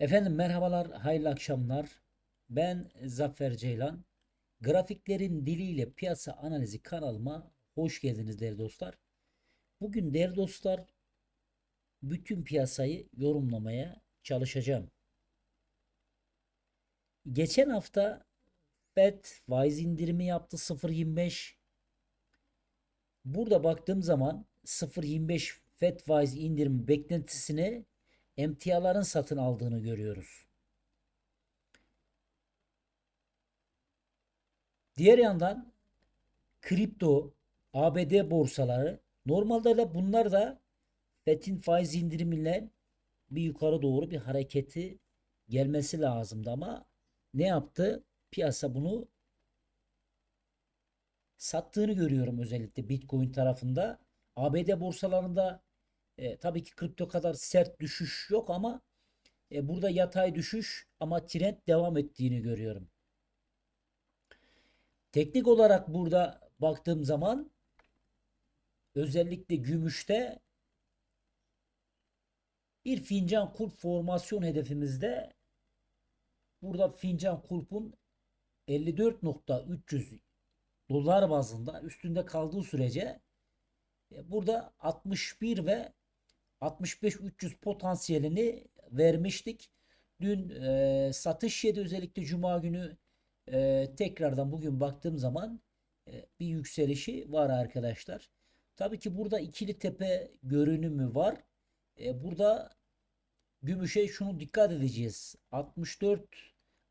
Efendim merhabalar, hayırlı akşamlar. Ben Zafer Ceylan. Grafiklerin diliyle piyasa analizi kanalıma hoş geldiniz değerli dostlar. Bugün değerli dostlar bütün piyasayı yorumlamaya çalışacağım. Geçen hafta FED faiz indirimi yaptı 0.25. Burada baktığım zaman 0.25 FED faiz indirimi beklentisini emtiaların satın aldığını görüyoruz. Diğer yandan kripto, ABD borsaları normalde de bunlar da FED'in faiz indirimiyle bir yukarı doğru bir hareketi gelmesi lazımdı ama ne yaptı? Piyasa bunu sattığını görüyorum özellikle Bitcoin tarafında. ABD borsalarında e, tabii ki kripto kadar sert düşüş yok ama e, burada yatay düşüş ama trend devam ettiğini görüyorum. Teknik olarak burada baktığım zaman özellikle gümüşte bir fincan kulp formasyon hedefimizde burada fincan kulpun 54.300 dolar bazında üstünde kaldığı sürece e, burada 61 ve 65-300 potansiyelini vermiştik. Dün e, satış yedi özellikle cuma günü e, tekrardan bugün baktığım zaman e, bir yükselişi var arkadaşlar. Tabii ki burada ikili tepe görünümü var. E, burada gümüşe şunu dikkat edeceğiz. 64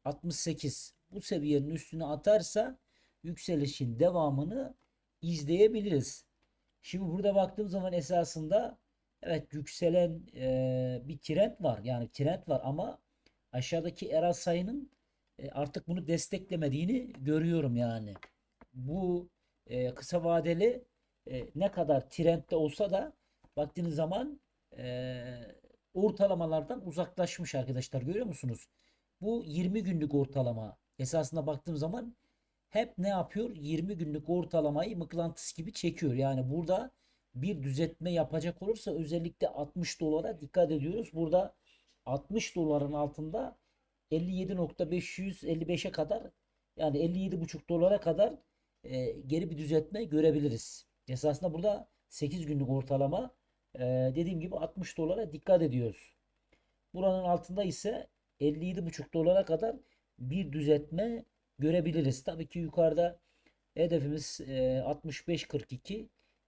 68 bu seviyenin üstüne atarsa yükselişin devamını izleyebiliriz. Şimdi burada baktığım zaman esasında evet yükselen e, bir trend var. Yani trend var ama aşağıdaki eral sayının e, artık bunu desteklemediğini görüyorum yani. Bu e, kısa vadeli e, ne kadar trendde olsa da baktığınız zaman e, ortalamalardan uzaklaşmış arkadaşlar görüyor musunuz? Bu 20 günlük ortalama. Esasında baktığım zaman hep ne yapıyor? 20 günlük ortalamayı mıknatıs gibi çekiyor. Yani burada bir düzeltme yapacak olursa özellikle 60 dolara dikkat ediyoruz. Burada 60 doların altında 57.555'e kadar yani 57.5 dolara kadar e, geri bir düzeltme görebiliriz. Esasında burada 8 günlük ortalama e, dediğim gibi 60 dolara dikkat ediyoruz. Buranın altında ise 57.5 dolara kadar bir düzeltme görebiliriz. Tabii ki yukarıda hedefimiz e, 65.42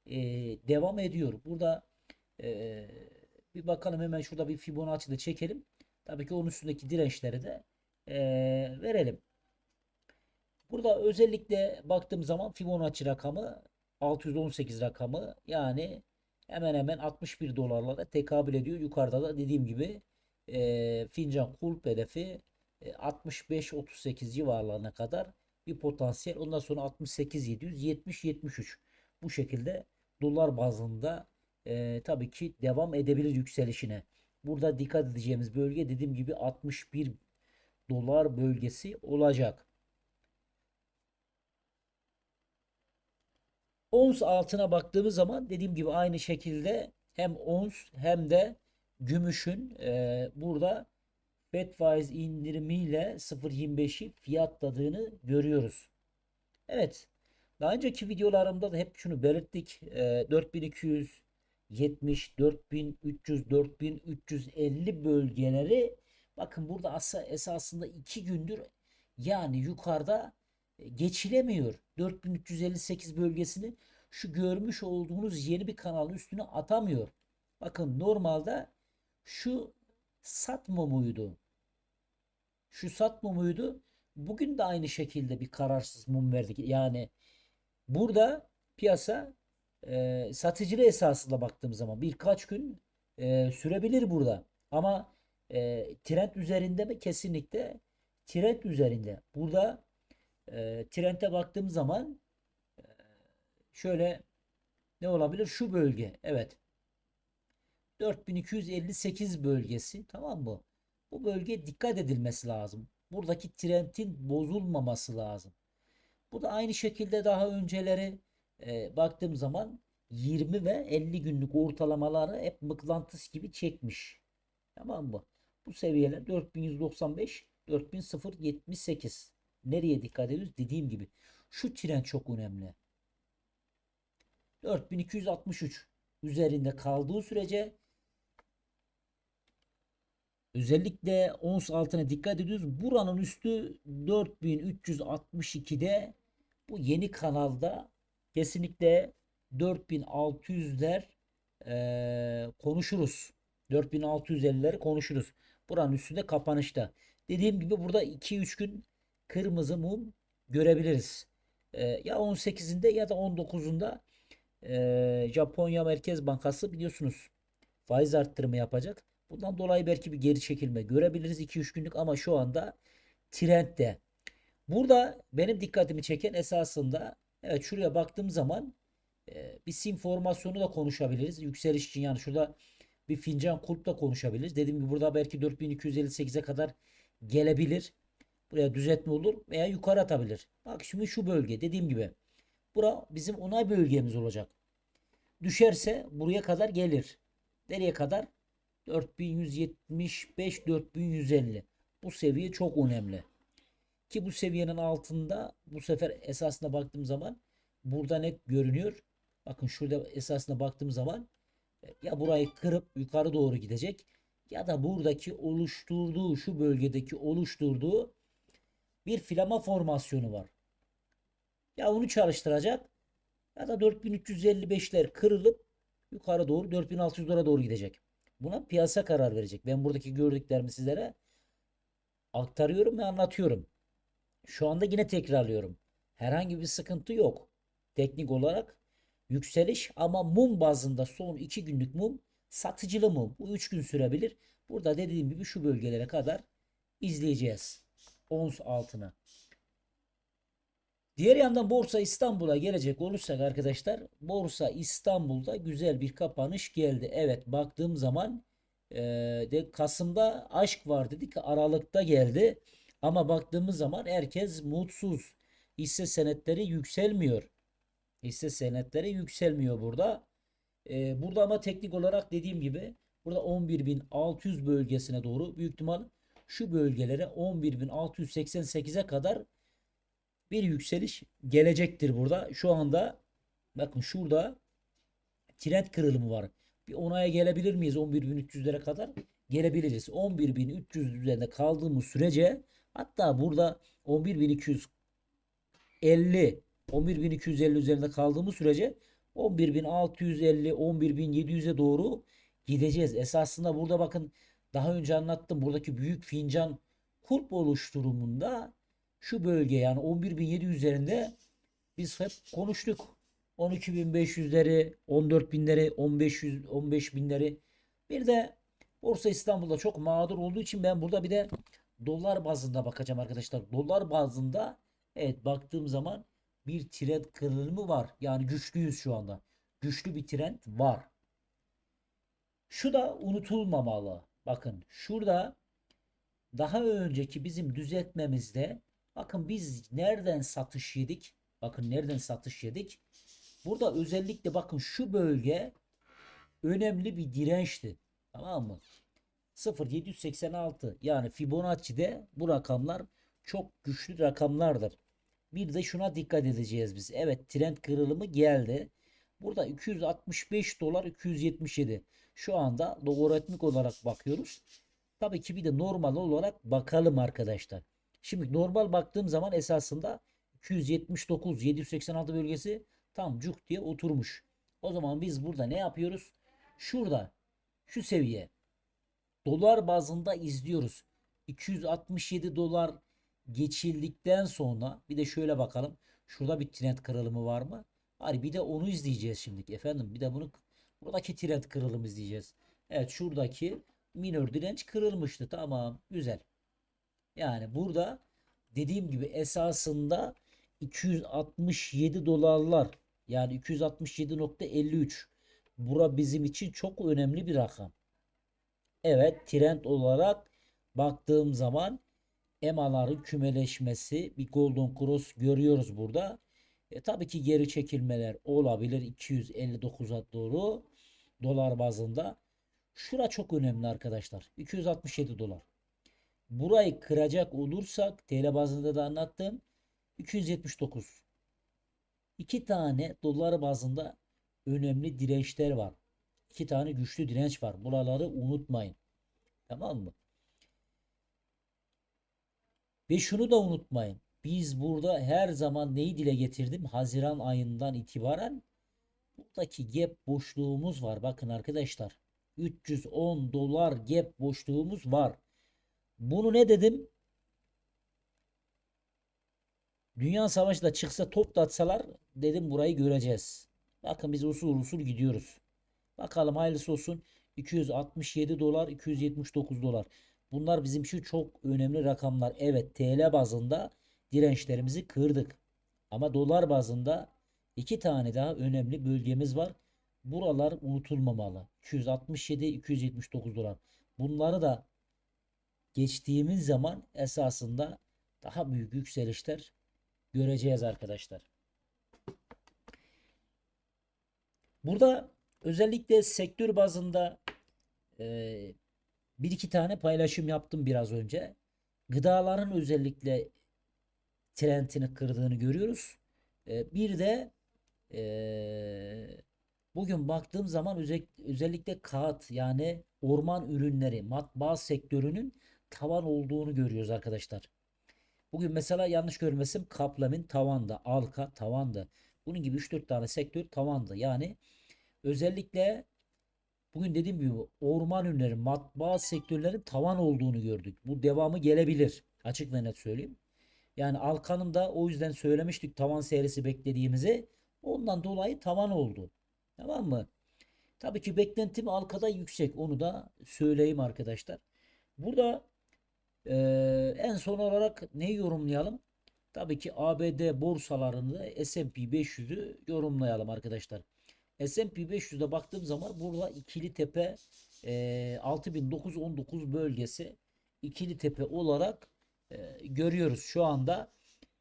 e, devam ediyor. Burada e, bir bakalım hemen şurada bir Fibonacci de çekelim. Tabii ki onun üstündeki dirençleri de e, verelim. Burada özellikle baktığım zaman Fibonacci rakamı 618 rakamı yani hemen hemen 61 dolarlara tekabül ediyor. Yukarıda da dediğim gibi e, fincan kulp hedefi 65-38 civarlarına kadar bir potansiyel. Ondan sonra 68-700, 70-73 bu şekilde dolar bazında e, tabii ki devam edebilir yükselişine. Burada dikkat edeceğimiz bölge dediğim gibi 61 dolar bölgesi olacak. Ons altına baktığımız zaman dediğim gibi aynı şekilde hem ons hem de gümüşün e, burada FED faiz indirimiyle 0.25'i fiyatladığını görüyoruz. Evet. Daha önceki videolarımda da hep şunu belirttik. E, 4270, 4300, 4350 bölgeleri bakın burada asa, esasında 2 gündür yani yukarıda e, geçilemiyor. 4358 bölgesini şu görmüş olduğunuz yeni bir kanalın üstüne atamıyor. Bakın normalde şu sat mumuydu. Şu sat mumuydu. Bugün de aynı şekilde bir kararsız mum verdik. Yani burada piyasa e, satıcılı esasında baktığım zaman birkaç gün e, sürebilir burada. Ama e, trend üzerinde mi? Kesinlikle trend üzerinde. Burada e, trende baktığım zaman e, şöyle ne olabilir? Şu bölge. Evet. 4258 bölgesi tamam mı? Bu bölgeye dikkat edilmesi lazım. Buradaki trendin bozulmaması lazım. Bu da aynı şekilde daha önceleri e, baktığım zaman 20 ve 50 günlük ortalamaları hep mıknatıs gibi çekmiş. Tamam mı? Bu seviyeler 4195, 4078. Nereye dikkat ediyoruz? Dediğim gibi şu trend çok önemli. 4263 üzerinde kaldığı sürece özellikle ons altına dikkat ediyoruz. Buranın üstü 4362'de bu yeni kanalda kesinlikle 4600'ler eee, konuşuruz. 4650'leri konuşuruz. Buranın üstünde kapanışta. Dediğim gibi burada 2-3 gün kırmızı mum görebiliriz. Eee, ya 18'inde ya da 19'unda eee, Japonya Merkez Bankası biliyorsunuz faiz arttırımı yapacak. Bundan dolayı belki bir geri çekilme görebiliriz 2-3 günlük ama şu anda trendde. Burada benim dikkatimi çeken esasında evet şuraya baktığım zaman e, bir sim formasyonu da konuşabiliriz. Yükseliş için yani şurada bir fincan kulp da konuşabiliriz. Dediğim gibi burada belki 4258'e kadar gelebilir. Buraya düzeltme olur veya yukarı atabilir. Bak şimdi şu bölge dediğim gibi. Bura bizim onay bölgemiz olacak. Düşerse buraya kadar gelir. Nereye kadar? 4175 4150. Bu seviye çok önemli. Ki bu seviyenin altında bu sefer esasına baktığım zaman burada net görünüyor. Bakın şurada esasına baktığım zaman e, ya burayı kırıp yukarı doğru gidecek ya da buradaki oluşturduğu şu bölgedeki oluşturduğu bir filama formasyonu var. Ya onu çalıştıracak ya da 4355'ler kırılıp yukarı doğru 4600'lere doğru gidecek. Buna piyasa karar verecek. Ben buradaki gördüklerimi sizlere aktarıyorum ve anlatıyorum. Şu anda yine tekrarlıyorum. Herhangi bir sıkıntı yok. Teknik olarak yükseliş ama mum bazında son 2 günlük mum satıcılı mum. Bu 3 gün sürebilir. Burada dediğim gibi şu bölgelere kadar izleyeceğiz. Ons altına. Diğer yandan Borsa İstanbul'a gelecek olursak arkadaşlar Borsa İstanbul'da güzel bir kapanış geldi. Evet baktığım zaman e, de Kasım'da aşk var dedik Aralık'ta geldi. Ama baktığımız zaman herkes mutsuz. Hisse senetleri yükselmiyor. Hisse senetleri yükselmiyor burada. E, burada ama teknik olarak dediğim gibi burada 11.600 bölgesine doğru büyük ihtimal şu bölgelere 11.688'e kadar bir yükseliş gelecektir burada. Şu anda bakın şurada trend kırılımı var. Bir onaya gelebilir miyiz 11.300'lere kadar? Gelebiliriz. 11.300 üzerinde kaldığımız sürece hatta burada 11.250 11.250 üzerinde kaldığımız sürece 11.650 11.700'e doğru gideceğiz. Esasında burada bakın daha önce anlattım. Buradaki büyük fincan kulp oluşturumunda şu bölge yani 11.700 üzerinde biz hep konuştuk. 12.500'leri, 14.000'leri, 1500 15.000'leri. Bir de Borsa İstanbul'da çok mağdur olduğu için ben burada bir de dolar bazında bakacağım arkadaşlar. Dolar bazında evet baktığım zaman bir trend kırılımı var. Yani güçlüyüz şu anda. Güçlü bir trend var. Şu da unutulmamalı. Bakın şurada daha önceki bizim düzeltmemizde bakın biz nereden satış yedik? Bakın nereden satış yedik? Burada özellikle bakın şu bölge önemli bir dirençti. Tamam mı? 0.786 yani Fibonacci'de bu rakamlar çok güçlü rakamlardır. Bir de şuna dikkat edeceğiz biz. Evet trend kırılımı geldi. Burada 265 dolar 277. Şu anda logaritmik olarak bakıyoruz. Tabii ki bir de normal olarak bakalım arkadaşlar. Şimdi normal baktığım zaman esasında 279 786 bölgesi tam cuk diye oturmuş. O zaman biz burada ne yapıyoruz? Şurada şu seviye dolar bazında izliyoruz. 267 dolar geçildikten sonra bir de şöyle bakalım. Şurada bir trend kırılımı var mı? Hayır bir de onu izleyeceğiz şimdi efendim. Bir de bunu buradaki trend kırılımı izleyeceğiz. Evet şuradaki minor direnç kırılmıştı. Tamam güzel. Yani burada dediğim gibi esasında 267 dolarlar yani 267.53 bura bizim için çok önemli bir rakam. Evet trend olarak baktığım zaman EMA'ların kümeleşmesi bir golden cross görüyoruz burada. E, tabii ki geri çekilmeler olabilir 259'a doğru dolar bazında. Şura çok önemli arkadaşlar. 267 dolar. Burayı kıracak olursak TL bazında da anlattım. 279. İki tane dolar bazında önemli dirençler var. İki tane güçlü direnç var. Buraları unutmayın. Tamam mı? Ve şunu da unutmayın. Biz burada her zaman neyi dile getirdim? Haziran ayından itibaren buradaki gap boşluğumuz var. Bakın arkadaşlar. 310 dolar gap boşluğumuz var. Bunu ne dedim? Dünya savaşı da çıksa top da atsalar dedim burayı göreceğiz. Bakın biz usul usul gidiyoruz. Bakalım hayırlısı olsun. 267 dolar, 279 dolar. Bunlar bizim için çok önemli rakamlar. Evet TL bazında dirençlerimizi kırdık. Ama dolar bazında iki tane daha önemli bölgemiz var. Buralar unutulmamalı. 267, 279 dolar. Bunları da geçtiğimiz zaman esasında daha büyük yükselişler göreceğiz arkadaşlar. Burada özellikle sektör bazında e, bir iki tane paylaşım yaptım biraz önce. Gıdaların özellikle trendini kırdığını görüyoruz. E, bir de e, bugün baktığım zaman özel- özellikle kağıt yani orman ürünleri matbaa sektörünün tavan olduğunu görüyoruz arkadaşlar. Bugün mesela yanlış görmesim Kaplamin tavanda, Alka tavanda. Bunun gibi 3-4 tane sektör tavanda. Yani özellikle bugün dediğim gibi orman ürünleri, matbaa sektörlerin tavan olduğunu gördük. Bu devamı gelebilir. Açık ve net söyleyeyim. Yani Alka'nın da o yüzden söylemiştik tavan serisi beklediğimizi. Ondan dolayı tavan oldu. Tamam mı? Tabii ki beklentim Alka'da yüksek. Onu da söyleyeyim arkadaşlar. Burada ee, en son olarak neyi yorumlayalım? Tabii ki ABD borsalarında S&P 500'ü yorumlayalım arkadaşlar. S&P 500'de baktığım zaman burada ikili tepe e, 6919 bölgesi ikili tepe olarak e, görüyoruz şu anda.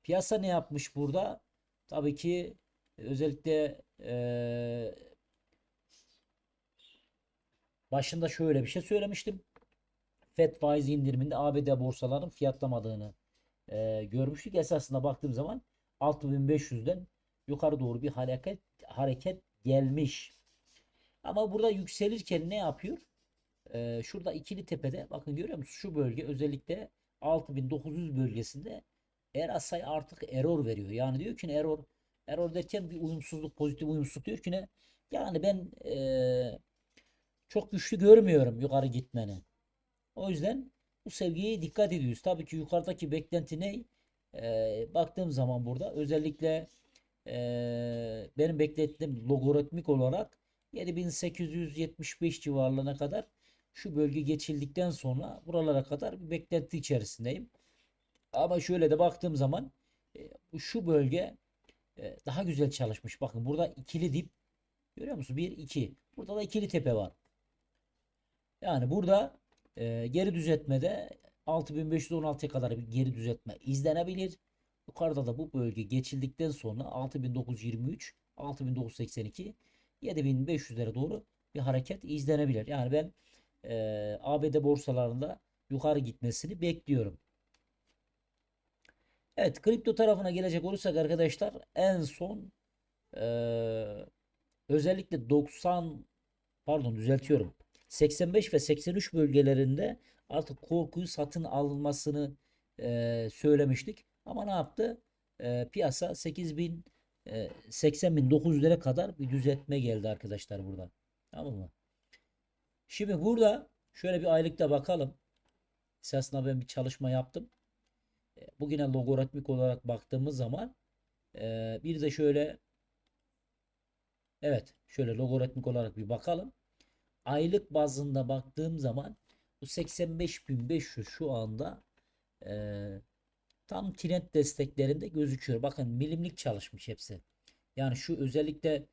Piyasa ne yapmış burada? Tabii ki özellikle e, başında şöyle bir şey söylemiştim. FED faiz indiriminde ABD borsalarının fiyatlamadığını e, görmüştük. Esasında baktığım zaman 6500'den yukarı doğru bir hareket hareket gelmiş. Ama burada yükselirken ne yapıyor? E, şurada ikili tepede bakın görüyor musunuz? Şu bölge özellikle 6900 bölgesinde RSI artık error veriyor. Yani diyor ki error error derken bir uyumsuzluk pozitif uyumsuzluk diyor ki ne? Yani ben e, çok güçlü görmüyorum yukarı gitmeni. O yüzden bu seviyeye dikkat ediyoruz. Tabii ki yukarıdaki beklenti ne? Ee, baktığım zaman burada özellikle ee, benim beklettiğim logaritmik olarak 7875 civarlarına kadar şu bölge geçildikten sonra buralara kadar bir beklenti içerisindeyim. Ama şöyle de baktığım zaman e, şu bölge e, daha güzel çalışmış. Bakın burada ikili dip görüyor musunuz? 1 2. Burada da ikili tepe var. Yani burada e, geri düzeltmede 6516'ya kadar bir geri düzeltme izlenebilir. Yukarıda da bu bölge geçildikten sonra 6923, 6982, 7500'lere doğru bir hareket izlenebilir. Yani ben e, ABD borsalarında yukarı gitmesini bekliyorum. Evet kripto tarafına gelecek olursak arkadaşlar en son e, özellikle 90 pardon düzeltiyorum 85 ve 83 bölgelerinde artık korkuyu satın alınmasını e, söylemiştik. Ama ne yaptı? E, piyasa 8000 e, 80.900'lere kadar bir düzeltme geldi arkadaşlar burada. Tamam mı? Şimdi burada şöyle bir aylıkta bakalım. Esasında ben bir çalışma yaptım. E, bugüne logaritmik olarak baktığımız zaman e, bir de şöyle evet şöyle logaritmik olarak bir bakalım aylık bazında baktığım zaman bu 85.500 şu anda e, tam trend desteklerinde gözüküyor. Bakın milimlik çalışmış hepsi. Yani şu özellikle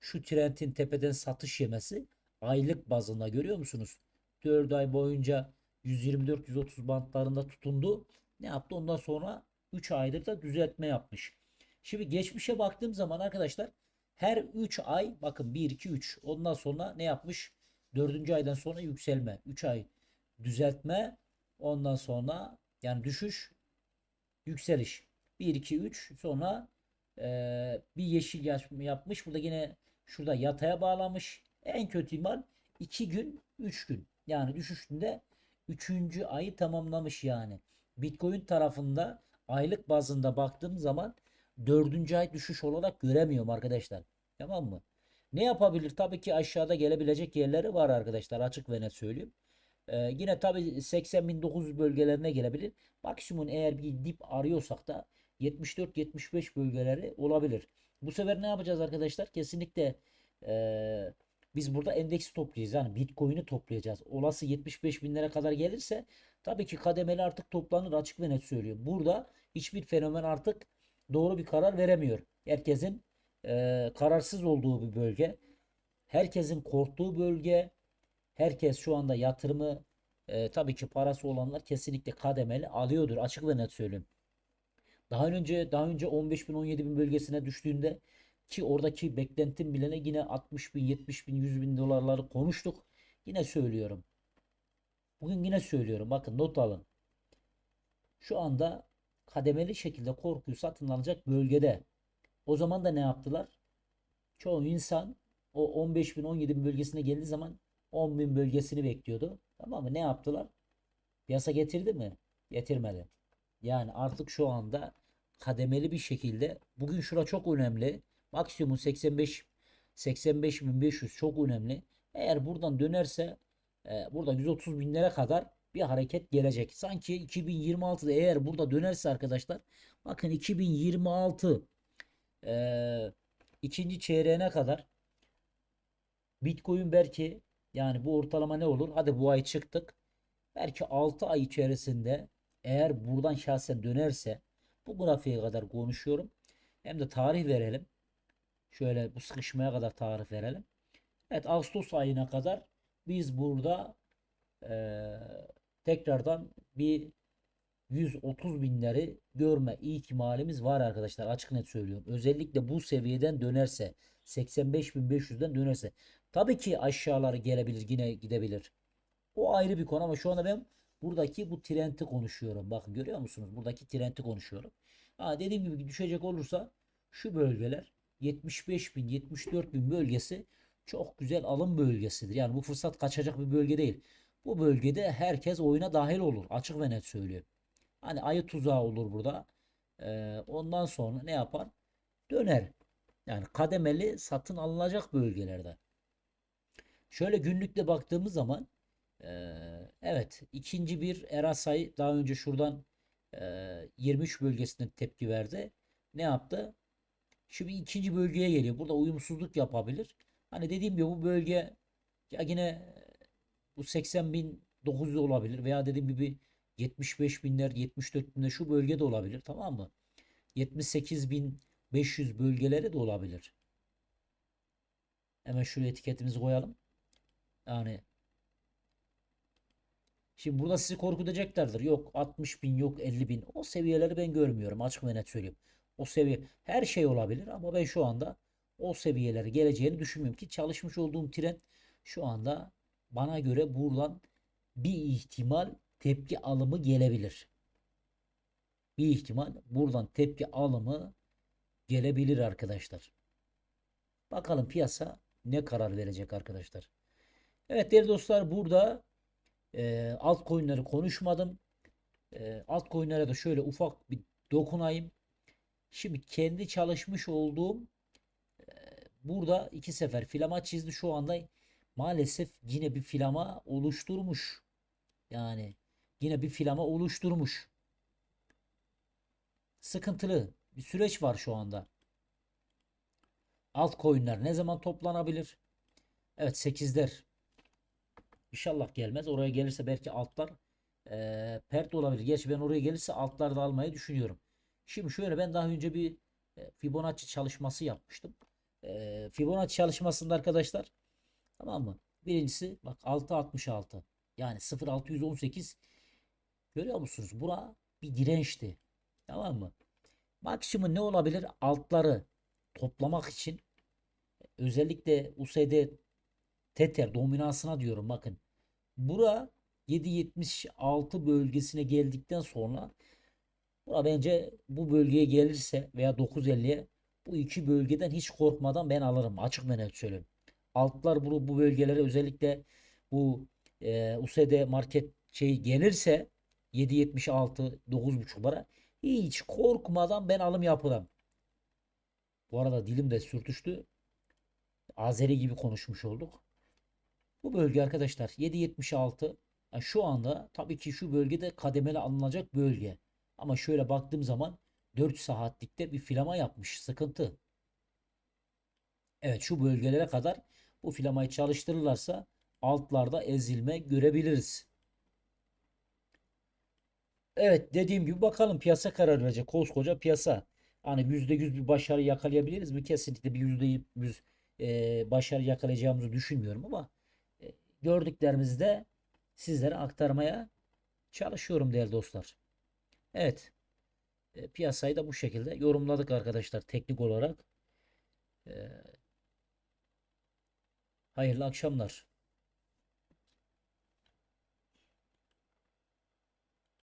şu trendin tepeden satış yemesi aylık bazında görüyor musunuz? 4 ay boyunca 124-130 bantlarında tutundu. Ne yaptı? Ondan sonra 3 aydır da düzeltme yapmış. Şimdi geçmişe baktığım zaman arkadaşlar her 3 ay bakın 1 2 3 ondan sonra ne yapmış? Dördüncü aydan sonra yükselme. 3 ay düzeltme. Ondan sonra yani düşüş yükseliş. 1 2 3 sonra eee, bir yeşil yapmış. Burada yine şurada yataya bağlamış. En kötü ihtimal 2 gün 3 gün. Yani düşüşünde 3. ayı tamamlamış yani. Bitcoin tarafında aylık bazında baktığım zaman 4. ay düşüş olarak göremiyorum arkadaşlar. Tamam mı? Ne yapabilir? Tabii ki aşağıda gelebilecek yerleri var arkadaşlar. Açık ve net söyleyeyim. Ee, yine tabii 80.900 bölgelerine gelebilir. Maksimum eğer bir dip arıyorsak da 74-75 bölgeleri olabilir. Bu sefer ne yapacağız arkadaşlar? Kesinlikle eee, biz burada endeksi toplayacağız. Yani Bitcoin'i toplayacağız. Olası 75 binlere kadar gelirse tabii ki kademeli artık toplanır açık ve net söylüyorum. Burada hiçbir fenomen artık doğru bir karar veremiyor. Herkesin eee, kararsız olduğu bir bölge. Herkesin korktuğu bölge. Herkes şu anda yatırımı e, tabii ki parası olanlar kesinlikle kademeli alıyordur. Açık ve net söyleyeyim. Daha önce daha önce 15 bin 17 bin bölgesine düştüğünde ki oradaki beklentim bilene yine 60 bin 70 bin 100 bin dolarları konuştuk. Yine söylüyorum. Bugün yine söylüyorum. Bakın not alın. Şu anda kademeli şekilde korkuyu satın alacak bölgede. O zaman da ne yaptılar? Çoğu insan o 15 bin 17 bin bölgesine geldiği zaman 10 bin bölgesini bekliyordu. Tamam mı? Ne yaptılar? Piyasa getirdi mi? Getirmedi. Yani artık şu anda kademeli bir şekilde bugün şura çok önemli. Maksimum 85 85.500 çok önemli. Eğer buradan dönerse e, burada 130 binlere kadar bir hareket gelecek. Sanki 2026'da eğer burada dönerse arkadaşlar bakın 2026 e, ikinci çeyreğine kadar Bitcoin belki yani bu ortalama ne olur? Hadi bu ay çıktık. Belki 6 ay içerisinde eğer buradan şahsen dönerse bu grafiğe kadar konuşuyorum. Hem de tarih verelim. Şöyle bu sıkışmaya kadar tarih verelim. Evet Ağustos ayına kadar biz burada eee, tekrardan bir 130 binleri görme ihtimalimiz var arkadaşlar. Açık net söylüyorum. Özellikle bu seviyeden dönerse 85.500'den dönerse tabii ki aşağıları gelebilir yine gidebilir. O ayrı bir konu ama şu anda ben buradaki bu trendi konuşuyorum. Bakın görüyor musunuz? Buradaki trendi konuşuyorum. Ha, dediğim gibi düşecek olursa şu bölgeler 75 bin 74 bin bölgesi çok güzel alım bölgesidir. Yani bu fırsat kaçacak bir bölge değil. Bu bölgede herkes oyuna dahil olur. Açık ve net söylüyorum. Hani ayı tuzağı olur burada. Ee, ondan sonra ne yapar? Döner. Yani kademeli satın alınacak bölgelerde. Şöyle günlükte baktığımız zaman eee, evet ikinci bir Erasay daha önce şuradan eee 23 bölgesine tepki verdi. Ne yaptı? Şimdi ikinci bölgeye geliyor. Burada uyumsuzluk yapabilir. Hani dediğim gibi bu bölge ya yine bu 80 bin 900 olabilir veya dediğim gibi 75 binler 74 binler şu bölgede olabilir tamam mı? 78 bin 500 bölgeleri de olabilir. Hemen şuraya etiketimizi koyalım. Yani şimdi burada sizi korkutacaklardır. Yok 60 bin yok 50 bin. O seviyeleri ben görmüyorum. Açık ve net söyleyeyim. O seviye her şey olabilir ama ben şu anda o seviyelere geleceğini düşünmüyorum ki çalışmış olduğum trend şu anda bana göre buradan bir ihtimal tepki alımı gelebilir. Bir ihtimal buradan tepki alımı gelebilir arkadaşlar. Bakalım piyasa ne karar verecek arkadaşlar. Evet değerli dostlar burada e, altcoin'leri konuşmadım. E, altcoin'lere de şöyle ufak bir dokunayım. Şimdi kendi çalışmış olduğum e, burada iki sefer filama çizdi. Şu anda maalesef yine bir filama oluşturmuş. Yani yine bir filama oluşturmuş. Sıkıntılı bir süreç var şu anda. Altcoin'ler ne zaman toplanabilir? Evet 8'ler. İnşallah gelmez. Oraya gelirse belki altlar eee pert olabilir. Gerçi ben oraya gelirse altlar da almayı düşünüyorum. Şimdi şöyle ben daha önce bir e, Fibonacci çalışması yapmıştım. Eee Fibonacci çalışmasında arkadaşlar tamam mı? Birincisi bak 6.66 yani 0.618 görüyor musunuz? Bura bir dirençti. Tamam mı? Maksimum ne olabilir? Altları toplamak için özellikle USD Tether dominansına diyorum bakın. Bura 7.76 bölgesine geldikten sonra bura bence bu bölgeye gelirse veya 9.50'ye bu iki bölgeden hiç korkmadan ben alırım. Açık ve net söyleyeyim. Altlar bu, bu bölgelere özellikle bu e, USD market şey gelirse 7.76 9.5'lara hiç korkmadan ben alım yaparım. Bu arada dilim de sürtüştü. Azeri gibi konuşmuş olduk. Bu bölge arkadaşlar 7.76 yani şu anda tabii ki şu bölgede kademeli alınacak bölge. Ama şöyle baktığım zaman 4 saatlikte bir filama yapmış. Sıkıntı. Evet şu bölgelere kadar bu filamayı çalıştırırlarsa altlarda ezilme görebiliriz. Evet dediğim gibi bakalım piyasa karar verecek. Koskoca piyasa. Hani %100 bir başarı yakalayabiliriz mi? Kesinlikle bir %100 e, başarı yakalayacağımızı düşünmüyorum ama e, gördüklerimizi de sizlere aktarmaya çalışıyorum değerli dostlar. Evet. E, piyasayı da bu şekilde yorumladık arkadaşlar teknik olarak. E, hayırlı akşamlar.